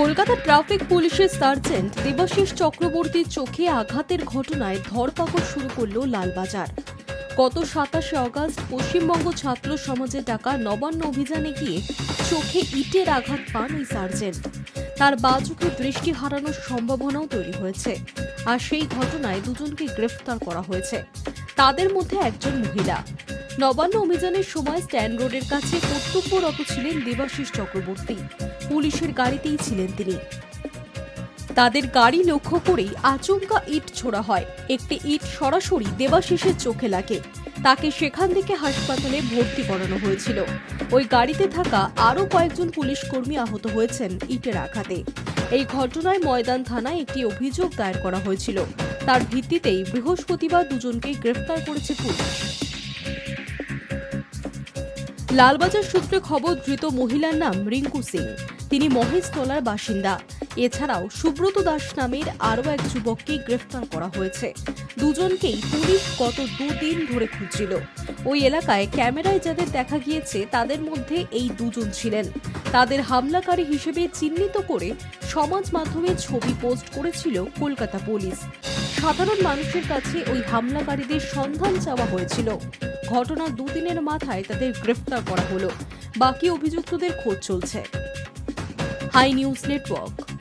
Kolkata traffic পুলিশের sergeant Debashis চক্রবর্তীর চোখে আঘাতের ঘটনায় ধরপাকড় শুরু করল লালবাজার। গত সাতাশে অগস্ট পশ্চিমবঙ্গ ছাত্র সমাজে ডাকা নবান্ন অভিযানে গিয়ে চোখে ইটের আঘাত পান ওই সার্জেন্ট। তার বা চোখে দৃষ্টি হারানোর সম্ভাবনাও তৈরি হয়েছে। আর সেই ঘটনায় দুজনকে গ্রেফতার করা হয়েছে। তাদের মধ্যে একজন মহিলা। নবান্ন অভিযানের সময় স্ট্যান্ড রোডের কাছে কর্তব্যরত ছিলেন দেবাশিস চক্রবর্তী। পুলিশের গাড়িতেই ছিলেন তিনি। তাদের গাড়ি লক্ষ্য করেই আচমকা ইট ছোড়া হয়। একটি ইট সরাসরি দেবাশিসের চোখে লাগে। তাকে সেখান থেকে হাসপাতালে ভর্তি করানো হয়েছিল। ওই গাড়িতে থাকা আরও কয়েকজন পুলিশ কর্মী আহত হয়েছেন ইটের আঘাতে। এই ঘটনায় ময়দান থানায় একটি অভিযোগ দায়ের করা হয়েছিল। তার ভিত্তিতেই বৃহস্পতিবার দুজনকে গ্রেফতার করেছে পুলিশ। লালবাজার সূত্রে খবর, ধৃত মহিলার নাম রিঙ্কু সিং। তিনি মহেশতলার বাসিন্দা। এছাড়াও সুব্রত দাস নামের আরও এক যুবককে গ্রেফতার করা হয়েছে। দুজনকেই পুলিশ গত দুদিন ধরে খুঁজছিল। ওই এলাকায় ক্যামেরায় যাদের দেখা গিয়েছে, তাদের মধ্যে এই দুজন ছিলেন। তাদের হামলাকারী হিসেবে চিহ্নিত করে সমাজ মাধ্যমে ছবি পোস্ট করেছিল কলকাতা পুলিশ। সাধারণ মানুষের কাছে ওই হামলাকারীদের সন্ধান চাওয়া হয়েছিল। ঘটনার দুদিনের মাথায় তাদের গ্রেফতার করা হলো। বাকি অভিযুক্তদের খোঁজ চলছে। Hi news network.